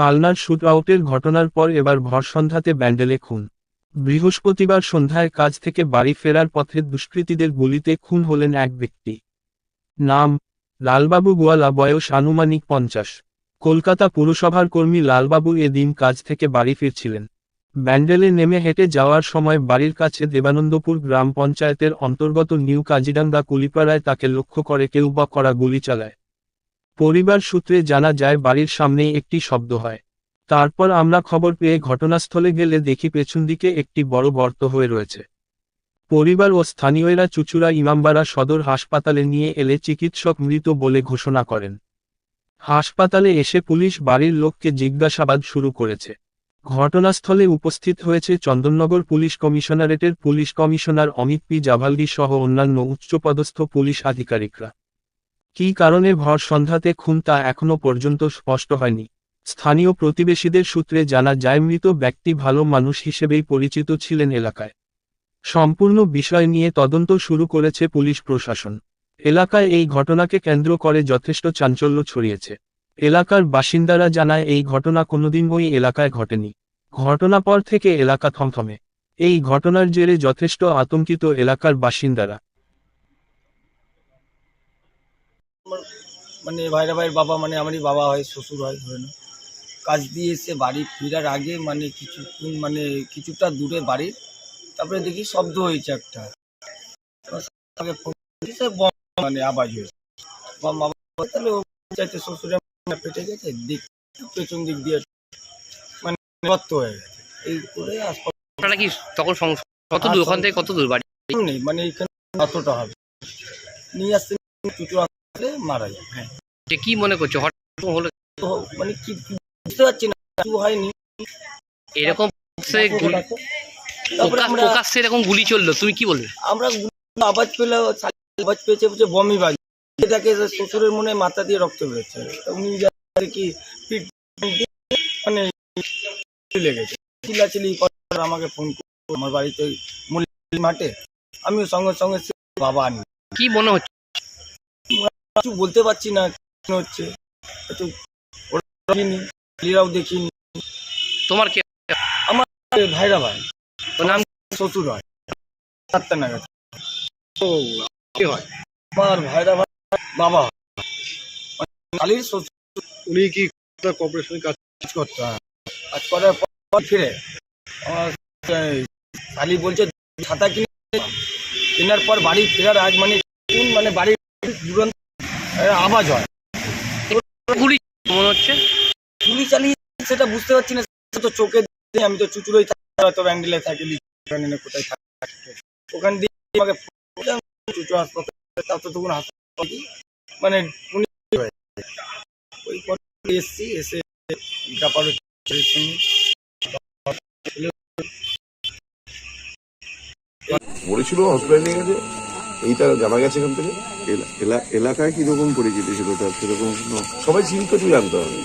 কালনার শুট আউটের ঘটনার পর এবার ভর সন্ধ্যাতে ব্যান্ডেলে খুন বৃহস্পতিবার সন্ধ্যায় কাজ থেকে বাড়ি ফেরার পথে দুষ্কৃতীদের গুলিতে খুন হলেন এক ব্যক্তি। নাম, লালবাবু গোয়ালা, বয়স আনুমানিক পঞ্চাশ। কলকাতা পুরসভার কর্মী লালবাবু এদিন কাজ থেকে বাড়ি ফিরছিলেন। ব্যান্ডেলে নেমে হেঁটে যাওয়ার সময় বাড়ির কাছে দেবানন্দপুর গ্রাম পঞ্চায়েতের অন্তর্গত নিউ কাজিডাঙ্গা কুলিপাড়ায় তাকে লক্ষ্য করে কেউ বা করা গুলি চালায়। পরিবার সূত্রে জানা যায়, বাড়ির সামনেই একটি শব্দ হয়। তারপর আমরা খবর পেয়ে ঘটনাস্থলে গেলে দেখি পেছন দিকে একটি বড় গর্ত হয়ে রয়েছে। পরিবার ও স্থানীয়রা চুচুড়া ইমামবাড়া সদর হাসপাতালে নিয়ে এলে চিকিৎসক মৃত বলে ঘোষণা করেন। হাসপাতালে এসে পুলিশ বাড়ির লোককে জিজ্ঞাসাবাদ শুরু করেছে। ঘটনাস্থলে উপস্থিত হয়েছে Chandannagar police কমিশনারেটের police commissioner Amit P. Javalgi সহ অন্যান্য উচ্চপদস্থ পুলিশ আধিকারিকরা। কী কারণে ভর সন্ধ্যাতে খুন তা এখনও পর্যন্ত স্পষ্ট হয়নি। স্থানীয় প্রতিবেশীদের সূত্রে জানা যায়, মৃত ব্যক্তি ভালো মানুষ হিসেবেই পরিচিত ছিলেন এলাকায়। সম্পূর্ণ বিষয় নিয়ে তদন্ত শুরু করেছে পুলিশ প্রশাসন। এলাকায় এই ঘটনাকে কেন্দ্র করে যথেষ্ট চাঞ্চল্য ছড়িয়েছে। এলাকার বাসিন্দারা জানায়, এই ঘটনা কোনোদিন ওই এলাকায় ঘটেনি। ঘটনা পর থেকে এলাকা থমথমে। এই ঘটনার জেরে যথেষ্ট আতঙ্কিত এলাকার বাসিন্দারা। মানে ভাইরা ভাইয়ের বাবা মানে আমারই বাবা হয় শ্বশুর হয় ধরে না কাজ দিয়ে এসে বাড়ি ফেরার আগে মানে কিছু মানে কিছুটা দূরে বাড়ি তারপরে দেখি শব্দ হয়েছে একটা। মানে আওয়াজ হয়েছে। বম আওয়াজ তাহলে ও চাইতে শ্বশুরে পেটে গেছে দিক পেছন দিক দিয়ে মানে গর্ত হয়ে গেছে। এই করে আপনারা কি তখন কত দূর ওখান থেকে কত দূর বাড়ি? নেই মানে এখানে কতটা হবে। নিয়ে আসতে চুচু আসতে মারা যায় হ্যাঁ। যে কি মনে করছ? হঠাৎ এরকম হলো? তো মানে কি বুঝতে পারছি না। কিছু হয়নি। এরকম সে গুলি- তারপরে প্রকাশ- আমরা প্রকাশ্যে এরকম গুলি চলল তুমি কি বলবে? আমরা গুলি আওয়াজ পেলে আওয়াজ পেয়েছে বুঝে বমি বাজ। এটাকে শ্বশুরের মনে মাথা দিয়ে রক্ত বেরোচ্ছে। তা উনি যা কি পিঠ দিয়ে মানে লেগেছে চিল্লাচিল্লি করার আমাকে ফোন করে আমার বাড়িতে মাঠে। আমিও সঙ্গে সঙ্গে সে বাবা আনি কি মনে হচ্ছে? কিছু বলতে পারছি না কেন হচ্ছে? একটু দেখিনি ছেলেরাও দেখিনি। তোমার কে? এ ভাইরা ভাই। ওর নাম? শ্বশুর হয় সাতটা নাগাদ। কি হয়? আমার ভাইরা ভাই বাবা কালির শ্বশুর উনি কি কর্পোরেশনের কাজ করতে? হয়। কাজ করার পর ফিরে। আমার শালি বলছে ছাতা কিনে কেনার পর বাড়ি ফেরার আগ মানে মানে বাড়ির দুরন্ত আওয়াজ হয়। গুলি মনে হচ্ছে? গুলি চালিয়ে সেটা বুঝতে পারছি না তো চোখে দিয়ে আমি তো চুচুড়োই থাকি হয়তো ব্যান্ডেলে থাকি জানি কোথায় থাকি। ওখান দিয়ে আমাকে চুচু হাসপাতাল তার তো তখন হাসপাতাল। মানে উনি ওই পরে এসছি এসে ব্যাপার বলেছিল হসপিটালে নিয়ে গেছে? এইটা জানা গেছে এখান থেকে? এলা- এলা- এলাকায় কীরকম পরিচিতি ছিল তার সেরকম সবাই চিনতে তুই জানতে হবে।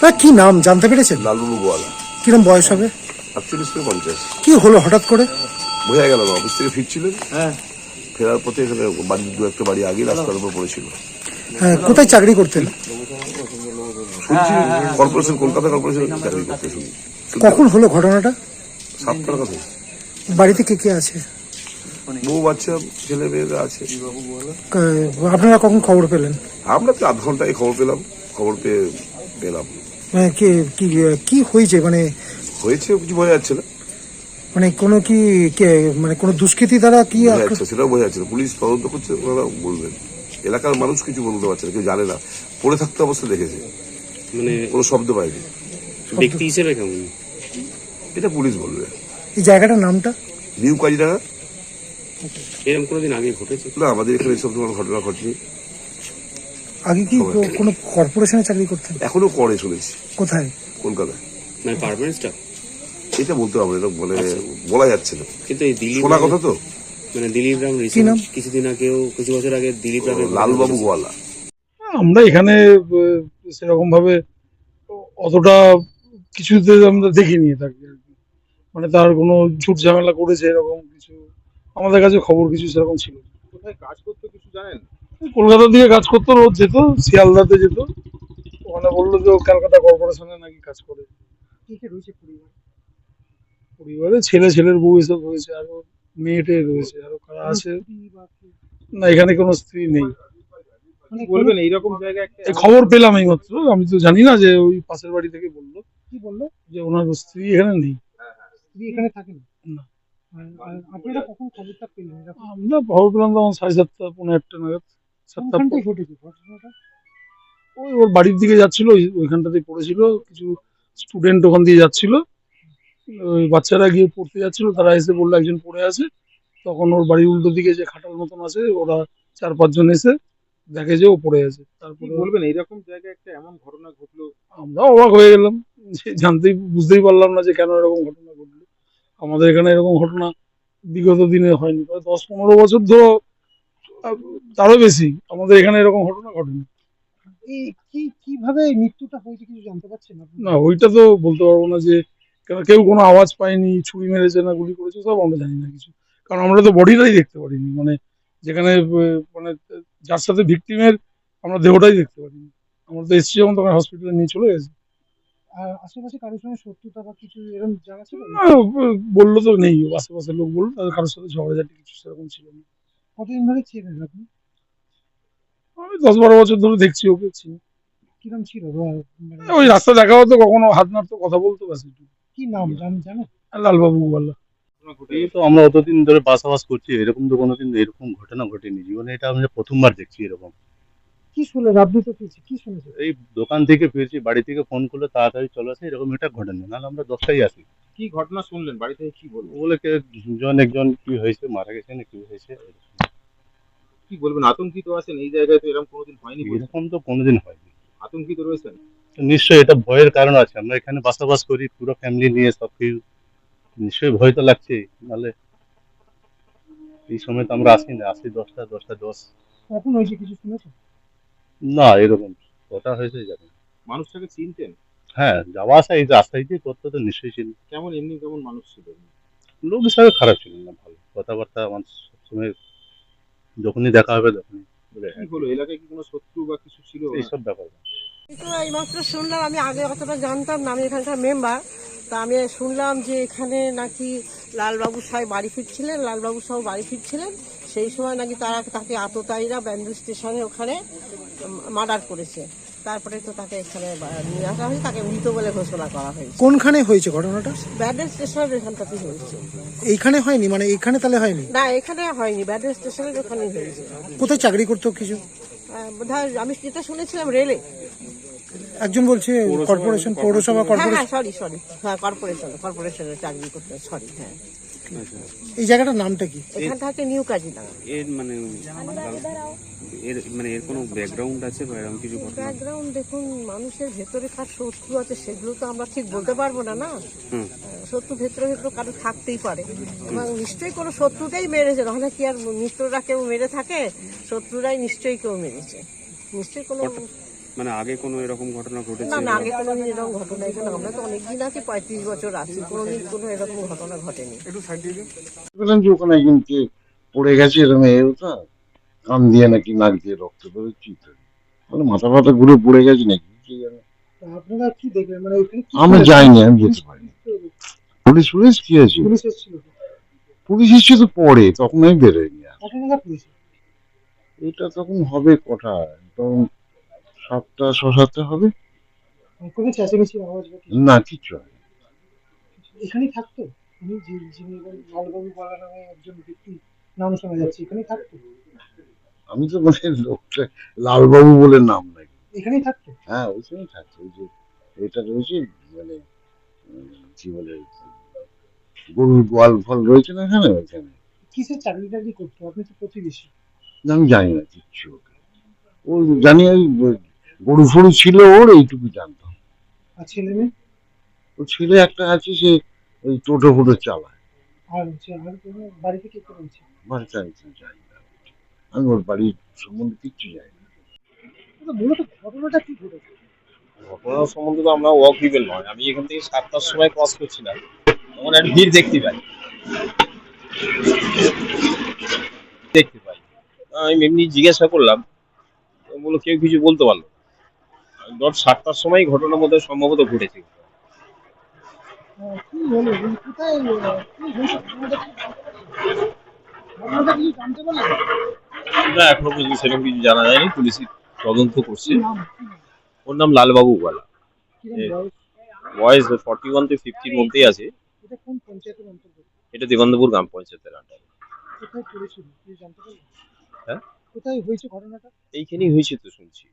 তা কি নাম? জানতে পেরেছেন? লালুলু গোয়ালা কিরম বয়স হবে? আটচল্লিশ থেকে পঞ্চাশ। কি হলো হঠাৎ করে? বোঝা গেল না অফিস থেকে ফিরছিলেন। হ্যাঁ। ফেরার পথে এখানে বাড়ি দু একটা বাড়ি আগে রাস্তার উপর পড়েছিল। হ্যাঁ, কোথায় চাকরি করতেন? শুনছি কর্পোরেশন কলকাতা কর্পোরেশন চাকরি করতে শুনি কখন হলো ঘটনাটা? সাতটার কথা। বাড়িতে কে কে আছে? বউ বাচ্চা ছেলে মেয়েরা আছে। আপনারা কখন খবর পেলেন? আমরা তো আধ ঘন্টায় খবর পেলাম খবর পেয়ে পেলাম। মানে কি কি কি হয়েছে? মানে হয়েছে কিছু বোঝা যাচ্ছে না। মানে কোনো কি কে- মানে কোনো দুষ্কৃতী দ্বারা কি আক্র- সেটাও বোঝা যাচ্ছে না। পুলিশ তদন্ত করছে ওনারা বলবেন। এলাকার মানুষ কিছু বলতে পারছে না কেউ জানে না। পড়ে থাকতে অবস্থা দেখেছে। মানে কোনো শব্দ পায়নি ব্যক্তি হিসেবে কেমন? এটা পুলিশ বলবে। এই জায়গাটার নামটা? নিউ কাজিরাঙা এরকম কোনোদিন আগে ঘটেছে? না আমাদের এখানে এসব তোমার ঘটনা ঘটেনি। আগে কি কোনো কর্পোরেশনে চাকরি করতেন? এখনও করে শুনেছি কোথায়? কলকাতায় মানে পারমানেন্ট স্টাফ এটা বলতে হবে না মানে বলা যাচ্ছে না। কিন্তু এই দিলীপ শোনা কথা তো? মানে দিলীপ রাম রিসেন্ট কিছুদিন আগেও কিছু বছর আগে দিলীপ রামের লালবাবু গোয়ালা। আমরা এখানে সেরকম ভাবে অতটা কিছুতে আমরা দেখিনি তাকে আর কি। মানে তার কোনো ঝুট ঝামেলা করেছে এরকম কিছু আমাদের কাছে খবর কিছু সেরকম ছিল কোথায় কাজ করতে কিছু জানেন? কলকাতার দিকে কাজ করতো রোজ যেত শিয়ালদাতে যেত। ওখানে বলল যে ও ক্যালকাটা কর্পোরেশনে নাকি কাজ করে। পরিবারে? ছেলে ছেলের বউ এসব রয়েছে আরও মেয়েটে রয়েছে আরও কারা আছে? না এখানে কোনো স্ত্রী নেই। বলবেন এইরকম জায়গায় খবর পেলাম এই মাত্র আমি তো জানি না যে ওই পাশের বাড়ি থেকে বলল কি বলল? যে ওনার স্ত্রী এখানে নেই। স্ত্রী এখানে থাকেন? না। আপনারা কখন খবরটা পেলেন? আমরা খবর পেলাম তখন সাড়ে সাতটা পনেরো একটা নাগাদ সাতটা ঘটেছে ঘটনাটা? ওই ওর বাড়ির দিকে যাচ্ছিল ওইখানটাতেই পড়েছিল কিছু স্টুডেন্ট ওখান দিয়ে যাচ্ছিল। ওই বাচ্চারা গিয়ে পড়তে যাচ্ছিল তারা এসে বলল একজন পড়ে আছে। তখন ওর বাড়ির উল্টো দিকে যে খাটার মতন আছে ওরা চার পাঁচজন এসে দেখে যে ও পড়ে আছে। তারপরে বলবেন এইরকম জায়গায় একটা এমন ঘটনা ঘটলো? আমরা অবাক হয়ে গেলাম যে জানতেই বুঝতেই পারলাম না যে কেন এরকম ঘটনা আমাদের এখানে এরকম ঘটনা বিগত দিনে হয়নি। প্রায় দশ পনেরো বছর ধরো তারও বেশি আমাদের এখানে এরকম ঘটনা ঘটেনি। এই কি কীভাবে মৃত্যুটা হয়েছে কিছু জানতে পারছেন? না ওইটা তো বলতে পারব না যে কেন কেউ কোনো আওয়াজ পায়নি ছুরি মেরেছে না গুলি করেছে সব আমরা জানি না কিছু। কারণ আমরা তো বডিটাই দেখতে পারিনি মানে যেখানে মানে যার সাথে ভিকটিমের আমরা দেহটাই দেখতে পারিনি। আমরা তো এসছি যখন তখন হসপিটালে নিয়ে চলে গেছি। আর আশেপাশে কারোর সঙ্গে শত্রুতা বা কিছু এরকম জানা ছিল? বলল তো নেই আশেপাশের লোক বলল তাদের কারোর সাথে ঝগড়াঝাটি কিছু সেরকম ছিল না। কতদিন ধরে ছিলেন আপনি? আমি দশ বারো বছর ধরে দেখছি ওকে চিনি। কিরম ছিল? মানে ওই রাস্তা দেখা হতো কখনো হাত নাড়তো কথা বলতো ব্যাস একটু। কি নাম জানেন জানেন? লালবাবু বলল। এই তো আমরা অতদিন ধরে বাসাবাস করছি এরকম তো কোনোদিন এরকম ঘটনা ঘটেনি। জীবনে এটা আমি প্রথমবার দেখছি এরকম। কি শুনলেন? আপনি তো কি শুনেছেন? এই দোকান থেকে ফিরছি বাড়ি থেকে ফোন করলে তাড়াতাড়ি চলে আসে এরকম এটা ঘটেনি। নাহলে আমরা দশটাই আসি। কি ঘটনা শুনলেন? বাড়ি থেকে কি বলব বলে কে দুজন একজন কি হয়েছে মারা গেছে না কি হয়েছে? কি বলবেন? আতঙ্কিত আছেন? এই জায়গায় তো এরকম কোনোদিন হয়নি এরকম তো কোনোদিন হয়নি। আতঙ্কিত রয়েছেন? নিশ্চয়ই এটা ভয়ের কারণ আছে। আমরা এখানে বাসাবাস করি পুরো ফ্যামিলি নিয়ে সব কিছু। নিশ্চয়ই ভয় তো লাগছে নাহলে এই সময় তো আমরা আসি না। আসি দশটা দশটা দশ। কখন হয়েছে কিছু শুনেছেন? না এরকম কটা হয়েছে জানি না। মানুষটাকে চিনতেন? হ্যাঁ যাওয়া আসা এই যে রাস্তায় দিয়ে করতে তো নিশ্চয়ই ছিল কেমন এমনি কেমন মানুষ ছিল? লোক হিসাবে খারাপ ছিল না ভালো। কথাবার্তা আমার সবসময় যখনই দেখা হবে তখনই হলো? এলাকায় কি কোনো শত্রু বা কিছু ছিল? এইসব ব্যাপার। না। তো এইমাত্র শুনলাম আমি আগে অতটা জানতাম না আমি এখানকার মেম্বার তা আমি শুনলাম যে এখানে নাকি লালবাবু সাহেব বাড়ি ফিরছিলেন লালবাবু সাহেব বাড়ি ফিরছিলেন সেই সময় নাকি তারা তাকে আততায়ীরা ব্যান্ডু স্টেশনে ওখানে মার্ডার করেছে। তারপরে তো তাকে এখানে নিয়ে আসা হয়েছে তাকে মৃত বলে ঘোষণা করা হয়েছে। কোনখানে হয়েছে ঘটনাটা? ব্যান্ডেল স্টেশনের এখানটাতে হয়েছে। এইখানে হয়নি? মানে এইখানে তাহলে হয়নি? না এখানে হয়নি। ব্যান্ডেল স্টেশনের ওখানেই হয়েছে। কোথায় চাকরি করতো কিছু? আমি যেটা শুনেছিলাম রেলে। একজন বলছে কর্পোরেশন পৌরসভা হ্যাঁ কর্পোরেশন। হ্যাঁ সরি সরি। হ্যাঁ কর্পোরেশন কর্পোরেশনের চাকরি করতে সরি হ্যাঁ। এই জায়গাটার নামটা কি? এখানটা হচ্ছে নিউ কাজিডাঙ্গা। এর মানে এর মানে এর কোনো ব্যাকগ্রাউন্ড আছে বা এরকম কিছু ব্যাকগ্রাউন্ড দেখুন মানুষের ভেতরে কার শত্রু আছে সেগুলো তো আমরা ঠিক বলতে পারব না না? হুম। শত্রু ভেতরে ভেতরে কারও থাকতেই পারে। এবং নিশ্চয়ই কোনো শত্রুতেই মেরেছে কি আর মিত্ররা কেউ মেরে থাকে? শত্রুরাই নিশ্চয়ই কেউ মেরেছে। নিশ্চয়ই কোনো মানে আগে কোনো এরকম ঘটনা ঘটেছে? না না আগে কোনোদিন এরকম ঘটনা এখানে আমরা তো অনেকদিন আছি পঁয়ত্রিশ বছর আছি কোনোদিন কোনো এরকম ঘটনা ঘটেনি। একটু সাইড দিয়ে বললাম যে ওখানে একজনকে পড়ে গেছে এরকম এ ওটা কান দিয়ে নাকি নাক দিয়ে রক্ত বেরোচ্ছে ইত্যাদি মানে মাথা ফাথা ঘুরে পড়ে গেছে নাকি কি জানি। আপনারা কি দেখলেন? মানে কি শুনেছেন? যাইনি আমি যেতে পারিনি। পুলিশ পুলিশ কি আছে পুলিশ এসেছিল। পুলিশ এসছে তো পরে তখন আমি বেরোয়নি এটা তখন হবে কটা? তখন ছ সাতটা হবে? কোনো চেঁচামেচির আওয়াজ কিছু? না হয় না। এখানেই থাকতো? উনি যে যিনি লালবাবু বলা নামে একজন ব্যক্তি নাম শোনা যাচ্ছে এখানেই থাকতো? আমি তো মানে লোকটা লালবাবু বলে নাম নাই। এখানেই থাকতো? হ্যাঁ ওইখানেই থাকছে ওই যে এটা রয়েছে মানে কি বলে গরুর গোয়াল ফল রয়েছে না এখানে ওইখানে? কিসের চাকরি টাকরি করতো? আপনি তো প্রতিবেশী। আমি জানি না কিচ্ছু ও জানি ওই গরু ফরু ছিল ওর এইটুকু জানতাম আর ছেলে মেয়ে? ও ছেলে একটা আছে সে ওই টোটো ফোটো চালায়। আর হচ্ছে আর কোনো বাড়ি থেকে কে বাড়িতে আমি কিছু জানি না। আমি ওর বাড়ির সম্বন্ধে কিচ্ছু জানি না। তো মূলত ঘটনাটা কি ঘটেছে? ঘটনা সম্বন্ধে তো আমরা ওয়াকিবেল নয়। আমি এখান থেকে সাতটার সময় ক্রস করছিলাম তখন একটা ভিড় দেখতে পাই। দেখতে পাই। আমি এমনি জিজ্ঞাসা করলাম। বলল কেউ কিছু বলতে পারল দশ সাতটার সময় ঘটনার মধ্যে সম্ভবত ঘটেছে। না এখনও পর্যন্ত সেরকম কিছু জানা যায়নি পুলিশ তদন্ত করছে? ওর নাম লালবাবু কিরম বয়স? ফর্টি ওয়ান থেকে ফিফটির মধ্যেই আছে। এটা দেবন্দপুর গ্রাম পঞ্চায়েতের আন্ডারে। হ্যাঁ? কোথায় হয়েছে ঘটনাটা? এইখানেই হয়েছে তো শুনছি।